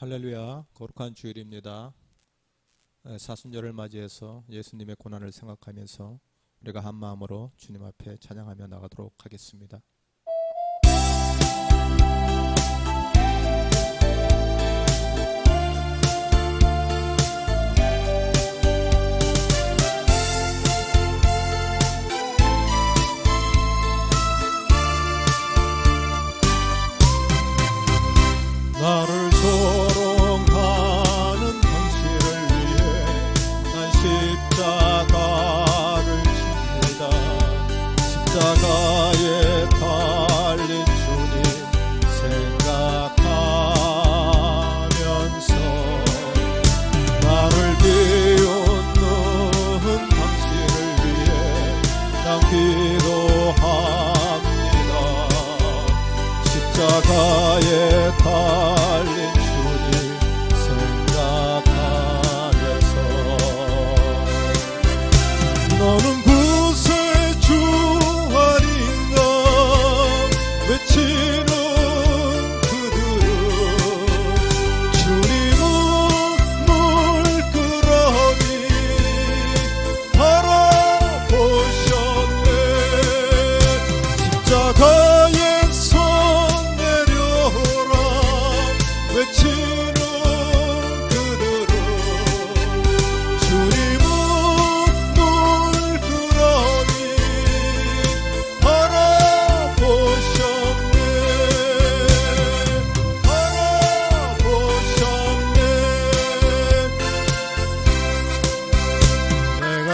할렐루야, 거룩한 주일입니다. 에, 사순절을 맞이해서 예수님의 고난을 생각하면서 우리가 한 마음으로 주님 앞에 찬양하며 나가도록 하겠습니다. 십자가에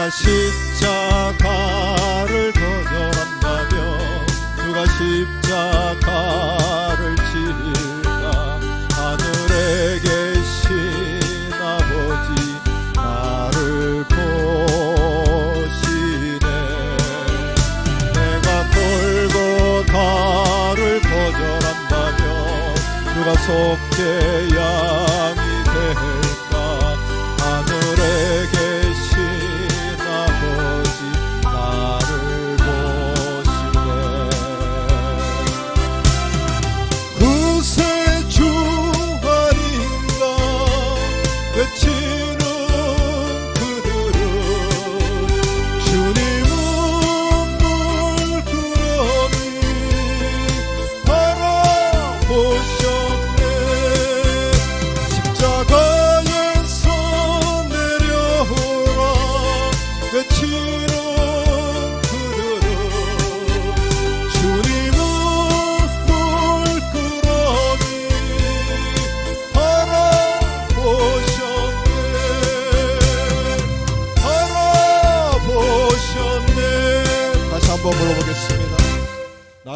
십자가를 거절한다면 누가 십자가를 질까 하늘에 계신 아버지 나를 보시네. 내가 골고다를 거절한다면 누가 속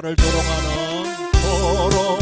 나를 조롱하는 조롱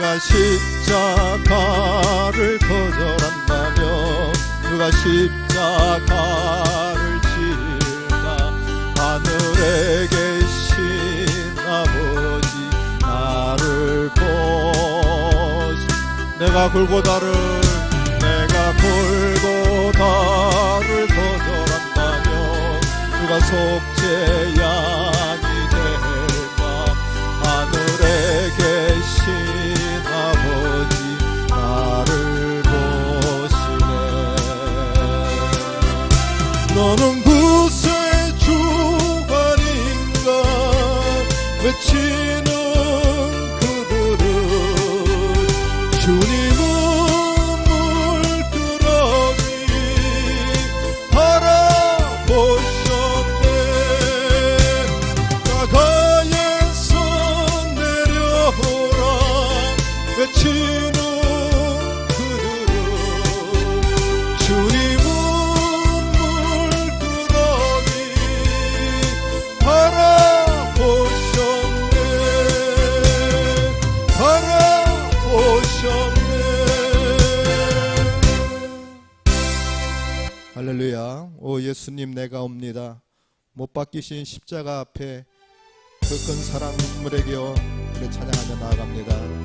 내가 십자가를 거절한다면 누가 십자가를 질까 하늘에 계신 아버지 나를 보시 내가 골고다를 내가 골고다를 거절한다면 누가 속죄 양 오 예수님 내가 옵니다. 못 박히신 십자가 앞에 그 큰 사랑 눈물의 겨 우리 찬양하며 나아갑니다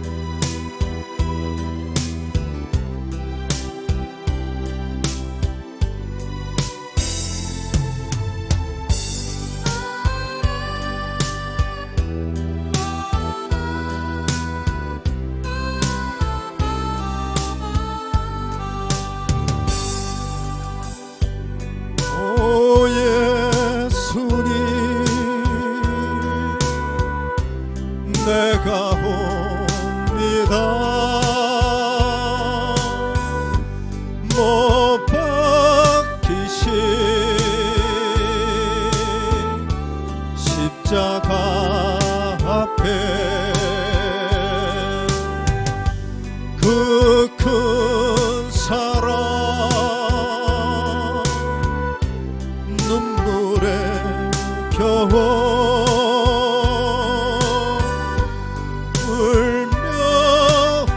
그 큰 사랑 눈물에 겨워 울며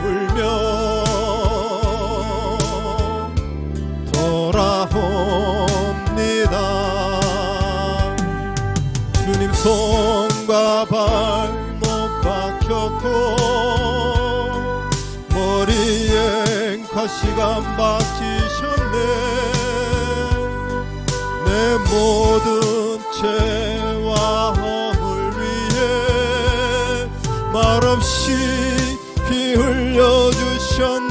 울며 돌아옵니다. 손과 발못 박혔고 머리에 가시가 박히셨네. 내 모든 죄와 허물 위에 말없이 피 흘려주셨네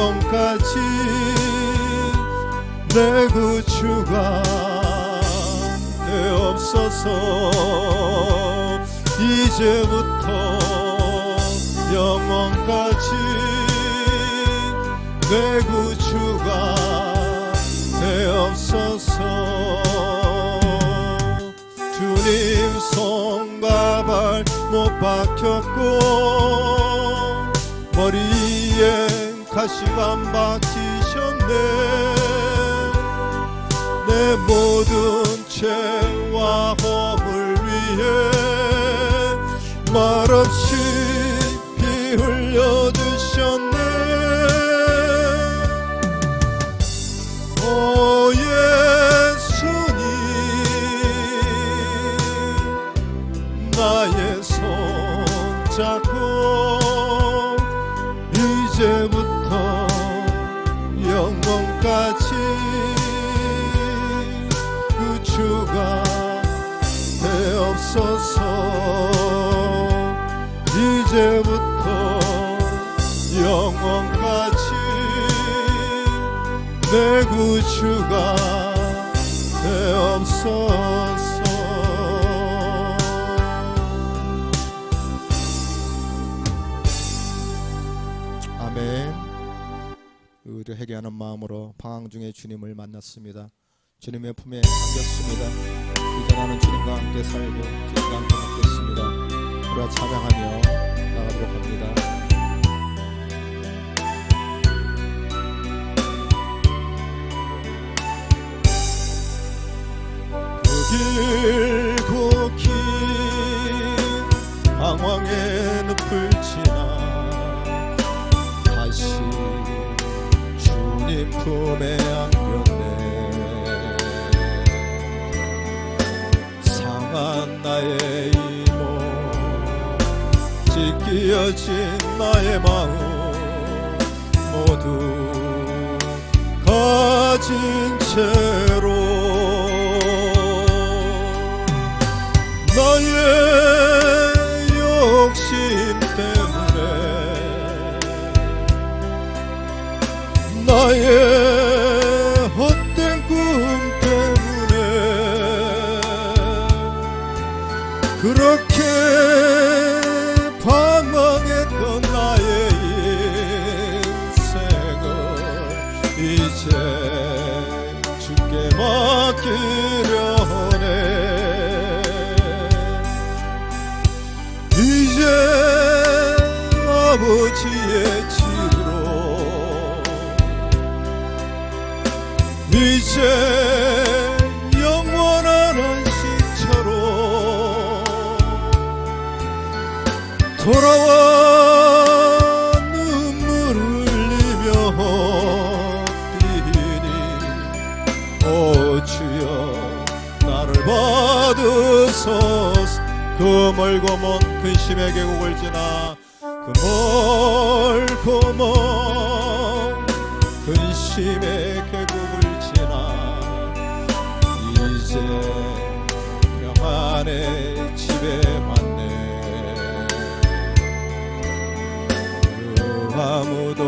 영원까지 내 구주가 되옵소서 이제부터 영원까지 내 구주가 되옵소서 주님 손과 발 못 박혔고 가시관 박히셨네. 내 모든 죄와 허물 위에 말없이 영원까지 내 구주가 되옵소서. 아멘. 우리 회개하는 마음으로 방황 중에 주님을 만났습니다. 주님의 품에 안겼습니다. 이제 나는 주님과 함께 살고 주님과 함께 먹겠습니다. 우리가 찬양하며 나가도록 합니다 길고 긴 방황의 늪을 지나 다시 주님 품에 안겼네. 상한 나의 이모 찢기어진 나의 마음 모두 가진 채 그렇게 방황했던 나의 인생을 이제 주께 맡기려 하네. 이제 아버지의 집으로 이제 멀고 먼 근심의 계곡을 지나 그 멀고 먼 근심의 계곡을 지나 이제 평안의 집에 왔네. 그 아무도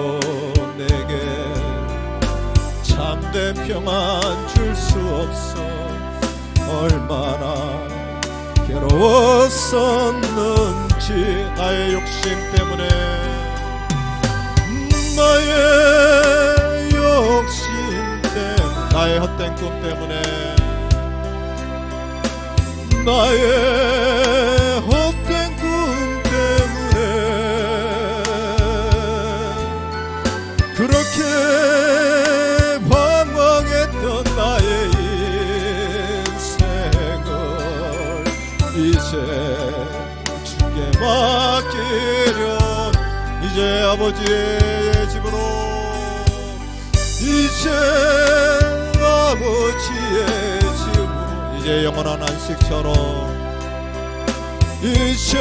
내게 참된 평안 줄 수 없어. 얼마나 괴로웠었는지 나의 욕심 때문에 나의 욕심 때문에 나의 헛된 꿈 때문에 나의 이제 주께 맡기려. 이제 아버지의 집으로. 이제 아버지의 집으로. 이제 영원한 안식처럼. 이제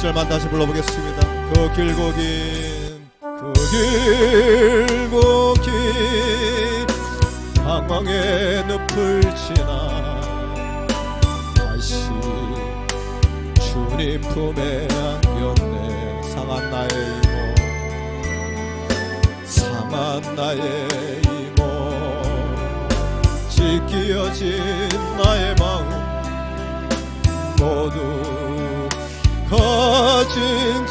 1절만 다시 불러보겠습니다. 그 길고 긴그 길고 긴 방황의 늪을 지나 다시 주님 품에 안겼네. 상한 나의 이모 상한 나의 이모. 찢기어진 나의 마음 모두 가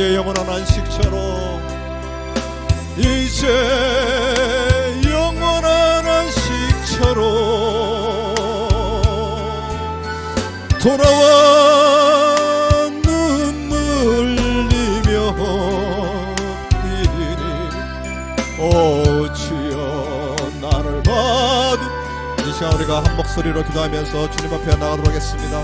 이제 영원한 안식처로 이제 영원한 안식처로 돌아와 눈물 흘리며 뛰니 오 주여 나를 받으 이 시간 우리가 한 목소리로 기도하면서 주님 앞에 나가도록 하겠습니다